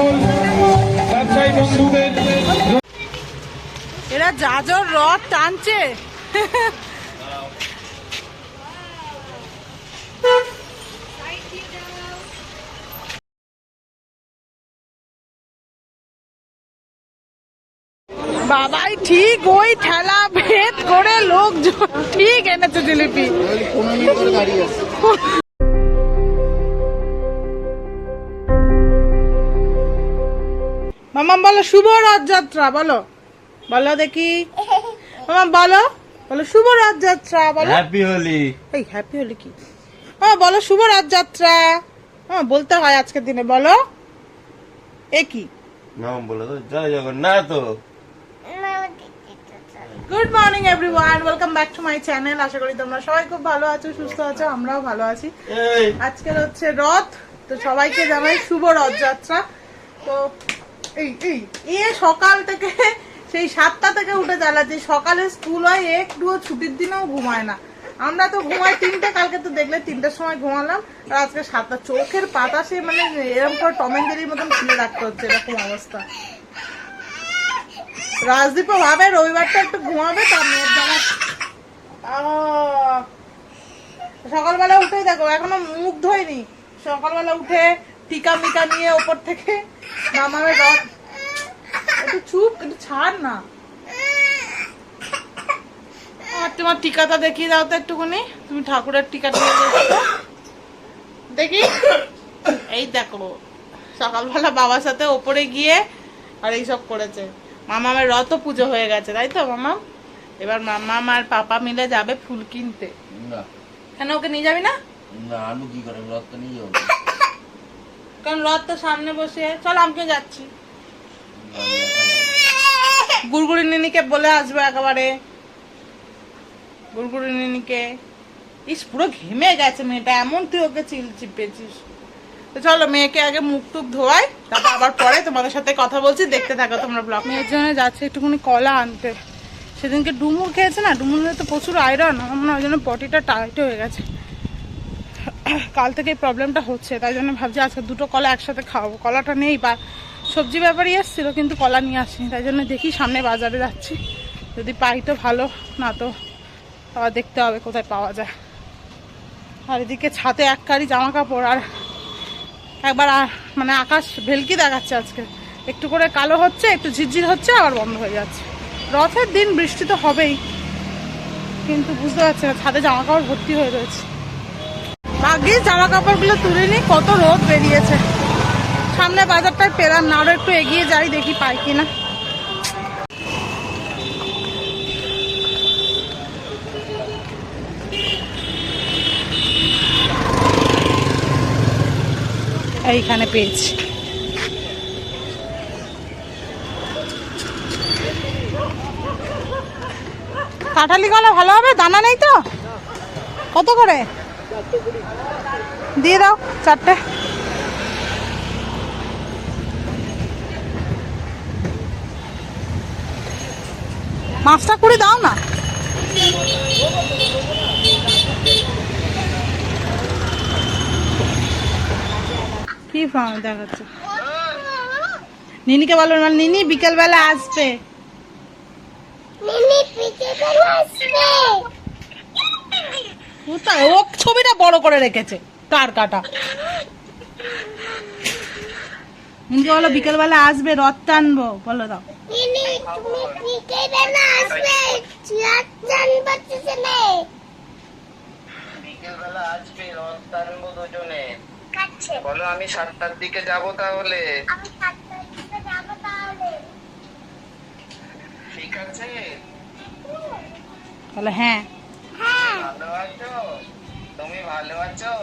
সকল ব্যবসায়ী বন্ধুদের এরা যাজর রথ টানছে। বাবাই, ঠিক ওই ঠেলা ভেদ করে লোকজন ঠিক এনেছে জিলিপি। মামাম বলো শুভ রথযাত্রা বলো। বলো দেখি। মামাম বলো বলো শুভ রথযাত্রা বলো। হ্যাপি হোলি এই হ্যাপি হলে কি? হ্যাঁ বলো শুভ রথযাত্রা। হ্যাঁ বলতে হয় আজকের দিনে বলো। এ কি? নাম বলে তো জয় Jagannath. Good morning everyone welcome back to my channel আশা করি তোমরা সবাই খুব ভালো আছো সুস্থ আছো আমরাও ভালো আছি। এই। আজকের হচ্ছে রথ তো সবাইকে জানাই শুভ রথযাত্রা। তো এই এই। এ সকাল থেকে, সেই সাতটা থেকে উঠে জ্বালাচ্ছে। সকালে স্কুল হয়, একটুও ছুটির দিনেও ঘুমায় না। আমরা তো ঘুমাই তিনটে, কালকে তো দেখলে তিনটের সময় ঘুমালাম। আর আজকে সাতটা, চোখের পাতা সে মানে এরকম করে টমেঞ্জেরির মতন খুলে রাখতে হচ্ছে, এরকম অবস্থা। রাজদীপও ভাবে রবিবারটা একটু ঘুমাবে, তার মেয়ের জামা সকালবেলা উঠেই দেখো, এখনও মুখ ধোয়নি। সকালবেলা উঠে টিকা মিকা নিয়ে ওপর থেকে মামামের রথ। একটু চুপ একটু ছাড় না। আর তোমার টিকাটা দেখিয়ে দাও তো একটুখানি। তুমি ঠাকুরের টিকাটা দেখি। এই দেখো সকালবেলা বাবার সাথে ওপরে গিয়ে আর এইসব করেছে। মামামের রথও পুজো হয়ে গেছে তাই তো মামা এবার মামা আর পাপা মিলে যাবে ফুল কিনতে। কেন ওকে নিয়ে যাবি না? না আলু কি করে? রথ তো নিয়ে যাব। কারণ রথ তো সামনে বসে চল, আমিও যাচ্ছি। গুড়গুড়ি নিনিকে বলে আসবে একেবারে। গুড়গুড়ি নিনিকে। ইস, পুরো ঘেমে গেছে মেয়েটা, এমন তুই ওকে চিল চিপেছিস। তো চলো, মেয়েকে আগে মুখ টুক ধোয়াই, তারপর আবার পরে তোমাদের সাথে কথা বলছি, দেখতে থাকো তোমরা ব্লগ মেয়ের জন্য যাচ্ছে একটুখানি কলা আনতে। সেদিনকে ডুমুর খেয়েছে না ডুমুরের তো প্রচুর আয়রন আমার মনে হয় ওই জন্য পটিটা টাইট হয়ে গেছে। কাল থেকে প্রবলেমটা হচ্ছে, তাই জন্য ভাবছি আজকে দুটো কলা একসাথে খাওয়াবো। কলাটা নেই বা সবজি ব্যাপারই এসেছিল কিন্তু কলা নিয়ে আসিনি, তাই জন্য দেখি সামনে বাজারে যাচ্ছি। যদি পাই তো ভালো, না তো আবার দেখতে হবে কোথায় পাওয়া যায়। আর এদিকে ছাতে এক কারি জামা কাপড় আর একবার মানে আকাশ ভেলকি দেখাচ্ছে আজকে। একটু করে কালো হচ্ছে, একটু ঝিরঝির হচ্ছে, আবার বন্ধ হয়ে যাচ্ছে। রথের দিন বৃষ্টি তো হবেই, কিন্তু বুঝতে পারছি না, ছাদে জামা কাপড় ভর্তি হয়ে রয়েছে। ভাগ্যিস জামা কাপড়গুলো তুলে নি কত রোদ বেরিয়েছে। সামনে বাজারটায় পেলাম না, আরও একটু এগিয়ে যাই, দেখি পাই কিনা। এইখানে পেয়েছি। কাঁঠালি কলা ভালো হবে? দানা নেই তো? কত করে? দিয়ে দাও চারটে। মাছটা করে দাও না। কি ফর্ম দেখাচ্ছে? নিনিকে বলো না নিনি বিকেলবেলা আসবে। কোথায়? ও ছবিটা বড় করে রেখেছে। কার কাটা? নিনিকে বলো বিকেলবেলা আসবে রথ টানবো বলো দাও। রথ টানবো দুজনে। বলো আমি সাতটার দিকে যাব তাহলে। ঠিক আছে। বলো হ্যাঁ। ভালো আছো? তুমি ভালো আছো?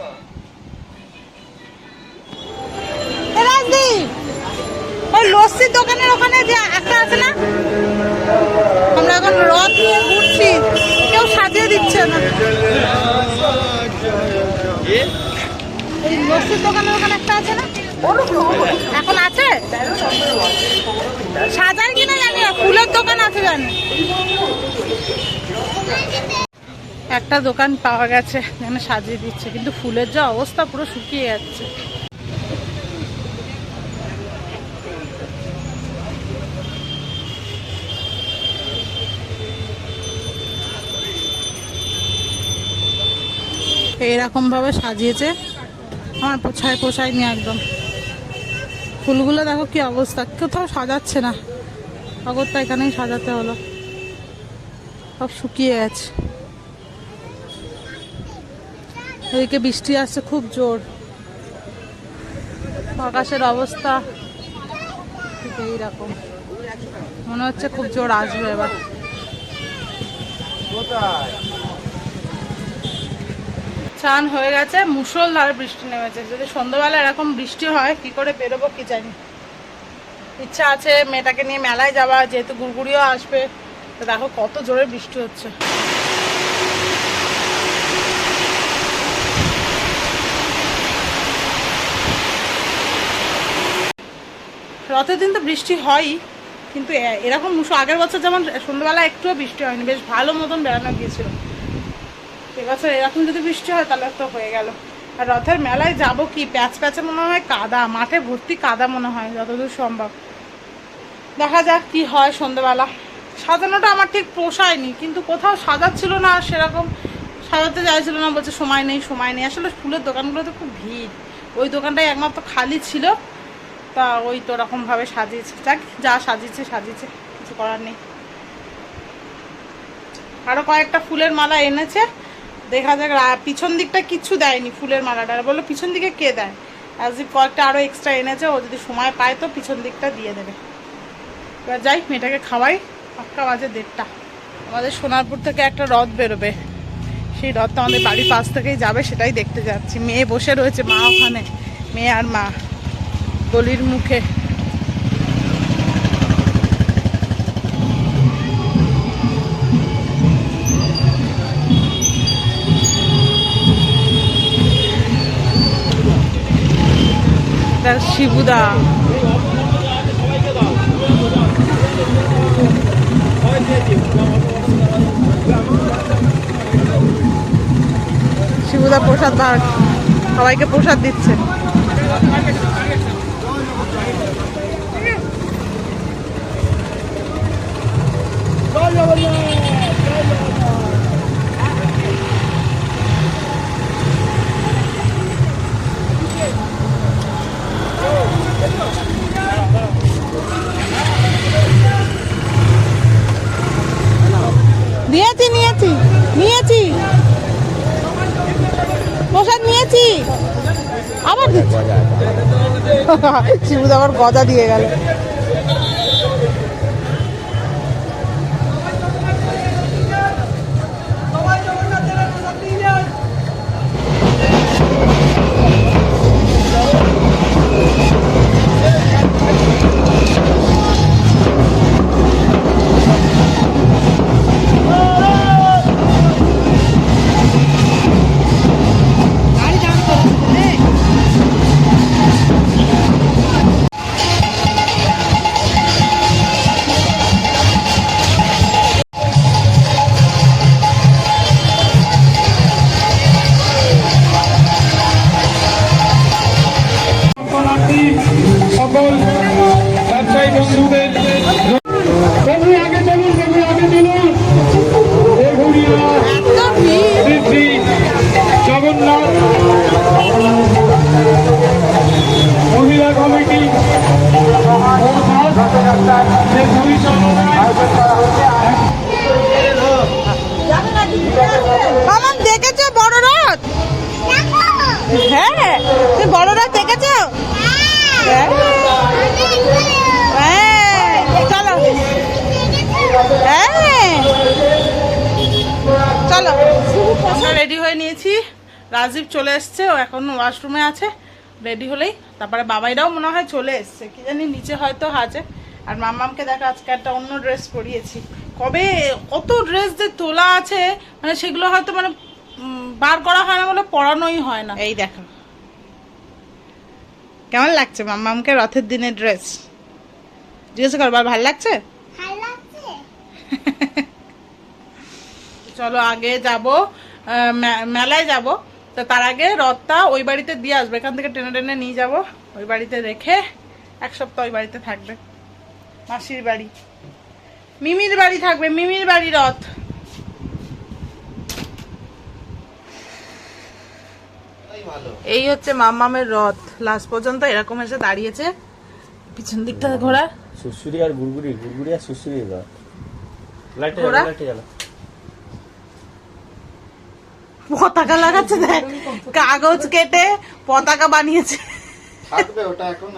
ওই লস্যির দোকানের ওখানে যে একটা আছে না? আমরা এখন রথ নিয়ে ঘুরছি কেউ সাজিয়ে দিচ্ছে না। এই লস্যির দোকানের ওখানে একটা আছে না? এখন আছে? সাজায় কিনা জানি না, ফুলের দোকান আছে জানি। একটা দোকান পাওয়া গেছে এখানে সাজিয়ে দিচ্ছে, কিন্তু ফুলের যা অবস্থা পুরো শুকিয়ে যাচ্ছে। এইরকমভাবে সাজিয়েছে, আমার পোছায় পোষায় একদম। ফুলগুলো দেখো কি অবস্থা, কোথাও সাজাচ্ছে না। অগত্যা এখানেই সাজাতে হলো। সব শুকিয়ে গেছে। এদিকে বৃষ্টি আসছে, খুব জোর। আকাশের অবস্থা এইরকম। মনে হচ্ছে খুব জোর আসবে এবার। চান হয়ে গেছে মুসলধারে বৃষ্টি নেমেছে। যদি সন্ধ্যাবেলা এরকম বৃষ্টি হয়, কি করে বেরোবো কি জানি। ইচ্ছা আছে মেয়েটাকে নিয়ে মেলায় যাওয়া যেহেতু গুড়গুড়িও আসবে। তো দেখো কত জোরে বৃষ্টি হচ্ছে। রথের দিন তো বৃষ্টি হয়ই, কিন্তু এরকম আগের বছর যেমন সন্ধ্যাবেলা একটুও বৃষ্টি হয়নি, বেশ ভালো মতন বেড়ানো গিয়েছিল। এবছর এরকম যদি বৃষ্টি হয় তাহলে তো হয়ে গেল। আর রথের মেলায় যাব কি, প্যাচ প্যাচে মনে হয় কাদা, মাঠে ভর্তি কাদা মনে হয়, যতদূর সম্ভব। দেখা যাক কি হয় সন্ধ্যেবেলা। সাজানোটা আমার ঠিক পোষায়নি, কিন্তু কোথাও সাজাচ্ছিল না সেরকম সাজাতে চাইছিল না, বলছে সময় নেই সময় নেই। আসলে ফুলের দোকানগুলোতে খুব ভিড়। ওই দোকানটাই একমাত্র খালি ছিল। তা ওই তো রকমভাবে সাজিয়েছে। যাক, যা সাজিয়েছে সাজিয়েছে, কিছু করার নেই। আরও কয়েকটা ফুলের মালা এনেছে। দেখা যাক পিছন দিকটা কিচ্ছু দেয়নি ফুলের মালাটা। বলল, পিছন দিকে কে দেয়? আর যদি কয়েকটা আরও এক্সট্রা এনেছে, ও যদি সময় পায় তো পিছন দিকটা দিয়ে দেবে। এবার যাই, মেয়েটাকে খাওয়াই। পাক্কা বাজে দেড়টা। আমাদের সোনারপুর থেকে একটা রথ বেরোবে। সেই রথটা আমাদের বাড়ির পাশ থেকেই যাবে, সেটাই দেখতে যাচ্ছি। মেয়ে বসে রয়েছে মা ওখানে, মেয়ে আর মা। গলির মুখে। শিবুদা। শিবুদা প্রসাদ সবাইকে প্রসাদ দিচ্ছে। শিবুদা আবার গজা দিয়ে গেল। ওয়াশরুমে আছে রেডি হলেই। তারপরে বাবাইরাও মনে হয় চলে এসছে কি জানি নিচে হয়তো আছে। আর মাম্মামকে দেখো আজকে একটা অন্য ড্রেস পরিয়েছি। কবে কত ড্রেস যে তোলা আছে মানে সেগুলো হয়তো মানে বার করা হয় না বলে পরানোই হয় না। এই দেখো। কেমন লাগছে মাম্মামকে রথের দিনের ড্রেস জিজ্ঞাসা করবার ভালো লাগছে? চলো আগে যাব মেলায় যাব। তো তার আগে রথটা ওই বাড়িতে দিয়ে আসবে। এখান থেকে টেনে টেনে নিয়ে যাব। ওই বাড়িতে রেখে এক সপ্তাহ ওই বাড়িতে থাকবে। মাসির বাড়ি। মিমির বাড়ি থাকবে। মিমির বাড়ি রথ। এই হচ্ছে মামামের রথ। লাস্ট পর্যন্ত এরকম এসে দাঁড়িয়েছে। পিছন দিকটা ঘোরা। সুসুরি আর গুড়গুড়ি। গুড়গুড়ি আর সুসুরি রথ। লাইটে ঘোড়া? জ্বালা। পতাকা লাগাচ্ছে দেখ। কাগজ কেটে পতাকা বানিয়েছে। থাকবে ওটা এখন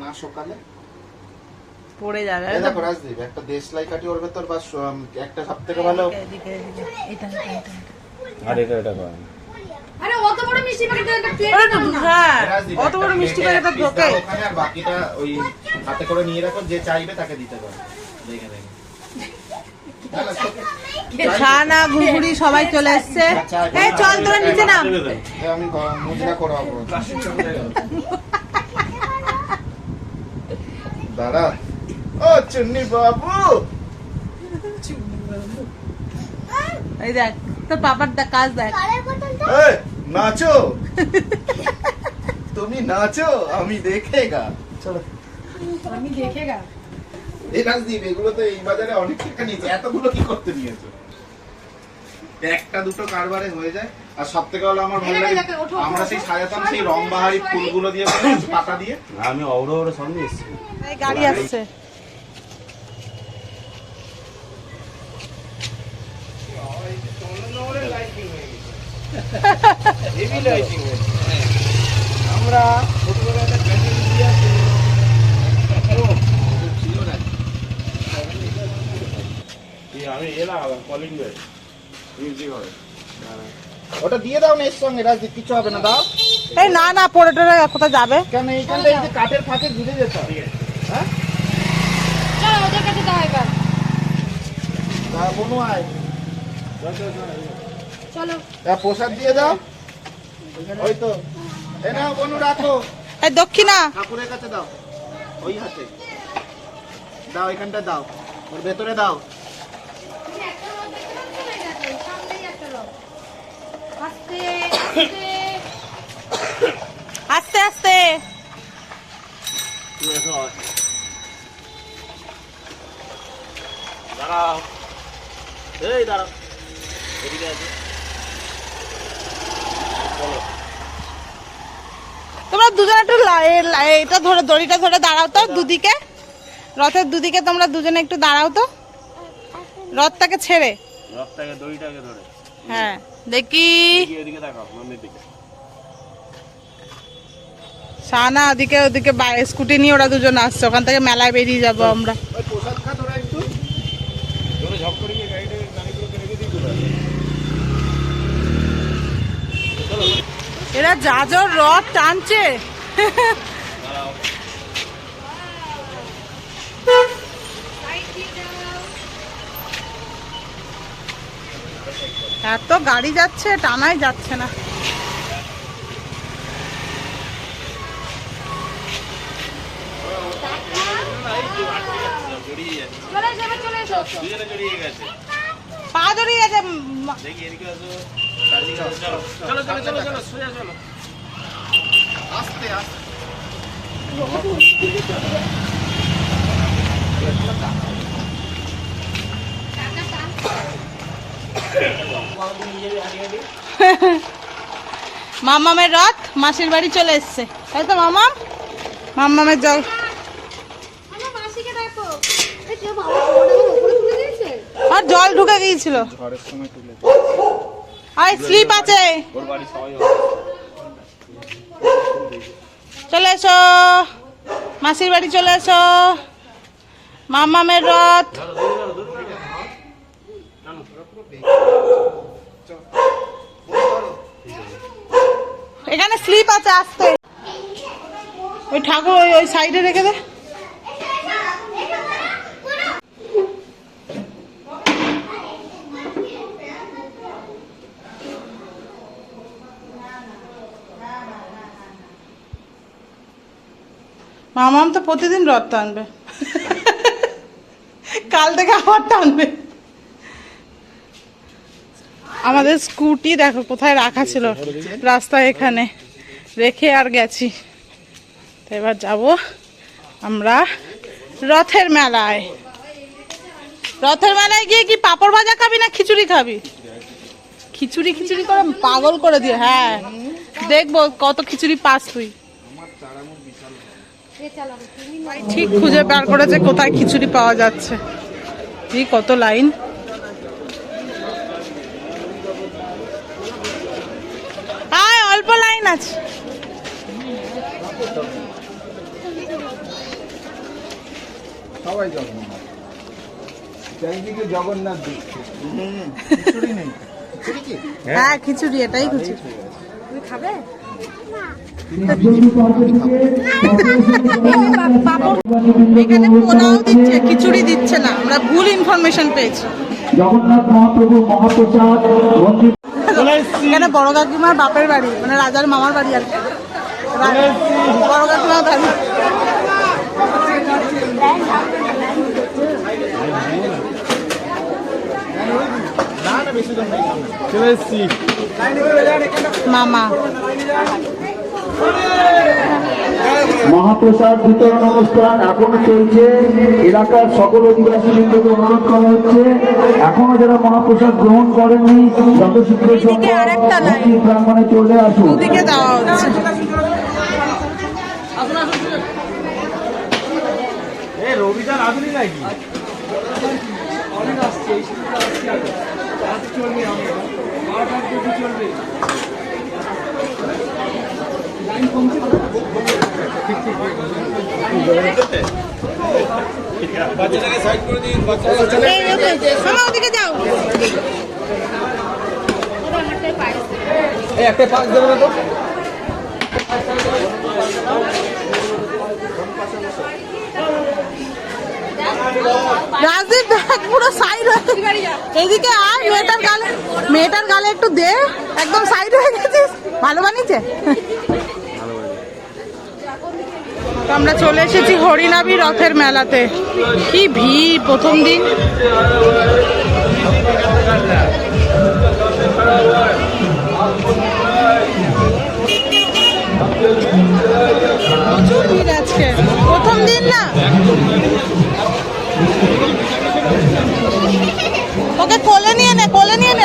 না সকালে পড়ে যাবে দেখো রাজদীপ একটা দেশলাই কাঠি ওর ভেতর বা একটা সব থেকে ভালো। আর এটা এটা করেন আরে অত বড় মিষ্টি প্যাকেটের একটা প্লেট হ্যাঁ অত বড় মিষ্টি প্লেটে প্যাকেটটা ঢোকে ওখানে আর বাকিটা ওই হাতে করে নিয়ে রাখো যে চাইবে তাকে দিতে পারো। দেখে দেখে। ছানা ঘুঘুড়ি সবাই চলে এসছে। এই চল তোরা নিচে নাম। আমি মুজরা করাবো দাঁড়া। ও চুন্নি বাবু। এই দেখ তোর পাপার কাজ দেখ। নাচো। তুমি নাচো আমি দেখেগা চলো। আমি দেখে গা। এই রাজদীপ এগুলো তো এই বাজারে অনেক টাকা নিয়েছে। এতগুলো কি করতে নিয়েছো? একটা দুটো কারবারে হয়ে যায়। আর সব থেকে হলো আমার ভালো লাগে আমরা সেই সাজাতাম সেই রং বাহারি ফুলগুলো দিয়ে পাতা দিয়ে। আমি অবড়ো অবড়ো সামনে এসেছি। গাড়ি আসছে। আমরা ছোটবেলায় একটা ব্যাটারি দিয়ে আমি এলাম কলিং বেল মিউজিক হবে ওটা দিয়ে দাও না এর সঙ্গে কিছু হবে না দাও। এই না না পড়ে টরে কোথায় যাবে? কেন এইখানটা এই যে কাঠের ফাঁকে ঘুরে যেত হ্যাঁ? চলো ওদের কাছে দাও এবার। তা বনু আয়। চলো। প্রসাদ দিয়ে দাও। ওই তো। এ বনু রাখো। এই দক্ষিণা। ঠাকুরের কাছে দাও। ওই হাতে। দাও এখানটা দাও। ওর ভেতরে দাও তুমি একটা রথ দেখতে পাচ্ছ না এই দেখো, সামনেই একটা রথ। আস্তে আস্তে আস্তে। আস্তে দাঁড়াও। এই দাঁড়াও এদিকে আছে তোমরা দুজনে একটু এটা ধরে দড়িটা ধরে দাঁড়াও তো দুদিকে। রথের দুদিকে তোমরা দুজনে একটু দাঁড়াও তো। রথটাকে ছেড়ে। রথটাকে দড়িটাকে ধরে। হ্যাঁ। দেখি। সানা, ওদিকে ওদিকে স্কুটি নিয়ে ওরা দুজন আসছে। ওখান থেকে মেলায় বেরিয়ে যাব আমরা। ওই প্রসাদ খা তোরা একটু তোরে ঝপ করে গিয়ে গাড়িটাকে গাড়িগুলোকে রেখে দিই এরা যাজর রথ টানছে এত গাড়ি যাচ্ছে টানাই যাচ্ছে না। জড়িয়ে এসো এবার চলে এসো দুজনে জড়িয়ে গেছে পা জড়িয়ে গেছে উম, দেখি এদিকে আসো চারদিকে আসো, চলো চলো চলো চলো চলো সোজা চলো আস্তে আস্তে মামামের রথ, মাসির বাড়ি চলে এসছে। তাই তো, মামাম? মামামের জল। আর জল ঢুকে গিয়েছিল। আর, স্লিপ আছে। চলে এসো। মাসির বাড়ি চলে এসো। মামামের রথ। এখানে স্লিপ আছে আসতে। ওই ঠাকুর, ওই ওই সাইডে রেখে দে। মামাম তো প্রতিদিন রথ টানবে। কাল থেকে আবার টানবে। আমাদের স্কুটি দেখো কোথায় রাখা ছিল। রাস্তা এখানে। রেখে আর গেছি। তো এবার যাব আমরা রথের মেলায়। রথের মেলায় গিয়ে কি পাপড় ভাজা খাবি না খিচুড়ি খাবি? খিচুড়ি খিচুড়ি করে পাগল করে দিয়ে হ্যাঁ। দেখব কত খিচুড়ি পাস তুই। ঠিক খুঁজে বের করেছে কোথায় খিচুড়ি পাওয়া যাচ্ছে। এই কত লাইন আয় অল্প লাইন আছে। সবাই জগন্নাথ। চারিদিকে জগন্নাথ দিচ্ছে খিচুড়ি নেই। হ্যাঁ খিচুড়ি এটাই খিচুড়ি। তুমি খাবে? এখানে পোলাও দিচ্ছে খিচুড়ি দিচ্ছে না। আমরা ভুল ইনফরমেশন পেয়েছি। জগন্নাথ মহাপ্রভু মহাপ্রসাদ এখানে বড় কাকিমার বাপের বাড়ি? মানে রাজার মামার বাড়ি আর কি। রা- বড় কাকিমার বাড়ি। মামা। মহাপ্রসাদ বিতরণ অনুষ্ঠান এখনও চলছে। এলাকার সকল অধিবাসী বৃন্দকে অনুরোধ করা হচ্ছে। এখনও যারা মহাপ্রসাদ গ্রহণ করেননি যত শীঘ্র সম্ভব প্রাঙ্গণে চলে আসুন। আসলি ওদিকে যাও। একটা দেবে না তো? রাজদীপ পুরো সাইড হয়ে এদিকে আয় মেয়েটার গালে মেয়েটার গালে একটু দে একদম সাইড হয়ে গেছিস। ভালো বানিয়েছে? তো আমরা চলে এসেছি হরিনাবি রথের মেলাতে। কি ভিড় প্রথম দিন। প্রথম দিন না? ওকে কোলে নিয়ে নে, কোলে নিয়ে নে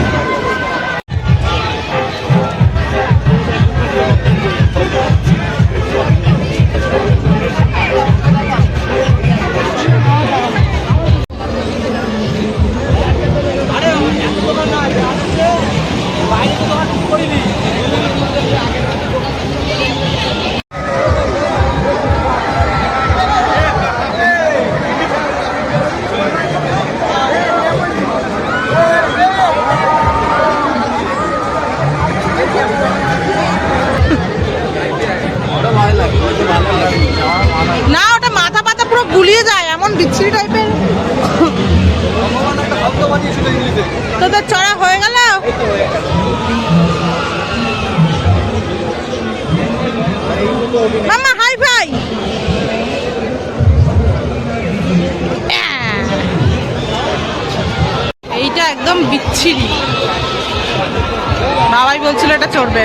চড়া হয়ে গেল? মামা হাই ভাই এইটা একদম বিচ্ছিরি। বাবাই বলছিল এটা চড়বে।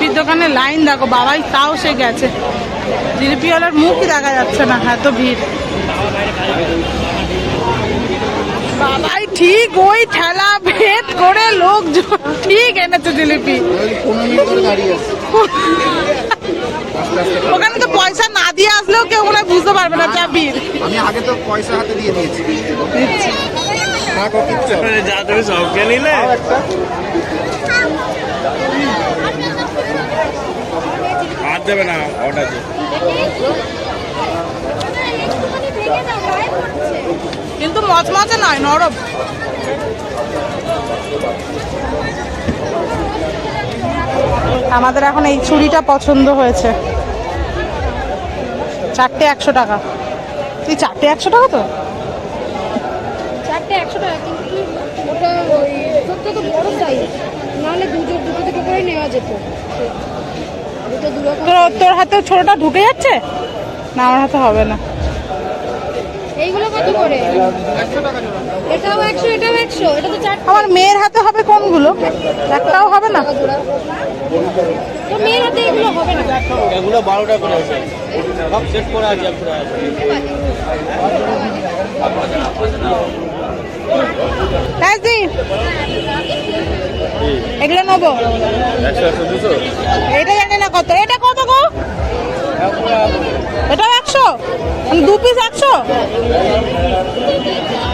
জিলিপির দোকানে লাইন দেখো বাবাই তাও সে গেছে। জিলিপিওয়ালার মুখই দেখা যাচ্ছে না এত ভিড়। বাবাই ঠিক ওই ঠেলা ভেদ করে লোক ঠিক এনেছে জিলিপি। ওখানে তো পয়সা না দিয়ে আসলেও কেউ মনে বুঝতে পারবে না যা ভিড়। আমি আগে তো পয়সা হাতে দিয়ে দিয়েছি। যা তুমি সবকে নিলে। দেবে না অর্ডার পড়ছে কিন্তু মচমচে নয় নরম। আমাদের এখন এই ছুরিটা পছন্দ হয়েছে। চারটে একশো টাকা। তুই চারটে একশো টাকা তো? চারটে একশো টাকা কিন্তু ওটা ওই সব বড় সাইজ নাহলে দুটো করে নেওয়া যেত। তোর তোর হাতে ছোটটা ঢুকে যাচ্ছে? না আমার হাতে হবে না। এইগুলো কত করে? এটাও একশো এটাও একশো। এটা তো চার আমার মেয়ের হাতে হবে কোনগুলো? একটাও হবে না? তো মেয়ের হাতে এগুলো হবে না? এগুলো করে আছে। সব সেট করে আছে পুরো আছে। রাজদি এগুলো নেব। এটা জানি না কত। এটা কত গো? এটাও একশো? মানে দু পিস একশো?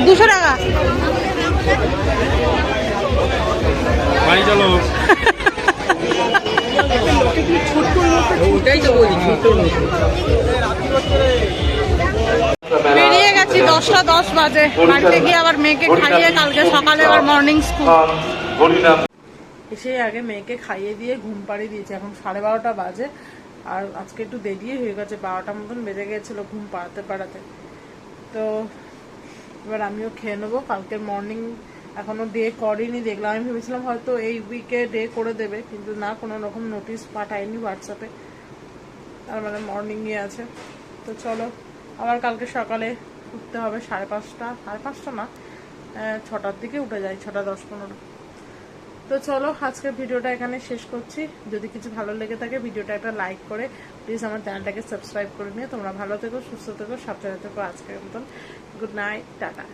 দুশো টাকা। বাড়ি চলো। বেরিয়ে গেছি দশটা দশ বাজে। বাড়িতে গিয়ে আবার মেয়েকে খাইয়ে কালকে সকালে আবার মর্নিং স্কুল এসে আগে মেয়েকে খাইয়ে দিয়ে ঘুম পাড়িয়ে দিয়েছি। এখন সাড়ে বারোটা বাজে। আর আজকে একটু দেরিয়ে হয়ে গেছে বারোটার মতন বেজে গেছিল ঘুম পাড়াতে পাড়াতে। তো এবার আমিও খেয়ে নেব। কালকের মর্নিং এখনও ডে করিনি, দেখলাম। আমি ভেবেছিলাম হয়তো এই উইকে ডে করে দেবে, কিন্তু না, কোনো রকম নোটিশ পাঠায়নি হোয়াটসঅ্যাপে তার মানে মর্নিংয়ে আছে। তো চলো আবার কালকে সকালে উঠতে হবে সাড়ে পাঁচটা সাড়ে পাঁচটা না ছটার দিকে উঠে যাই, ছটা দশ পনেরো। তো চলো, আজকের ভিডিওটা এখানে শেষ করছি। যদি কিছু ভালো লেগে থাকে, ভিডিওটা একটা লাইক করে, প্লিজ আমার চ্যানেলটাকে সাবস্ক্রাইব করে নিয়ে তোমরা ভালো থেকো, সুস্থ থেকো, সাবধানে থেকো আজকের মতন। Good night, tata.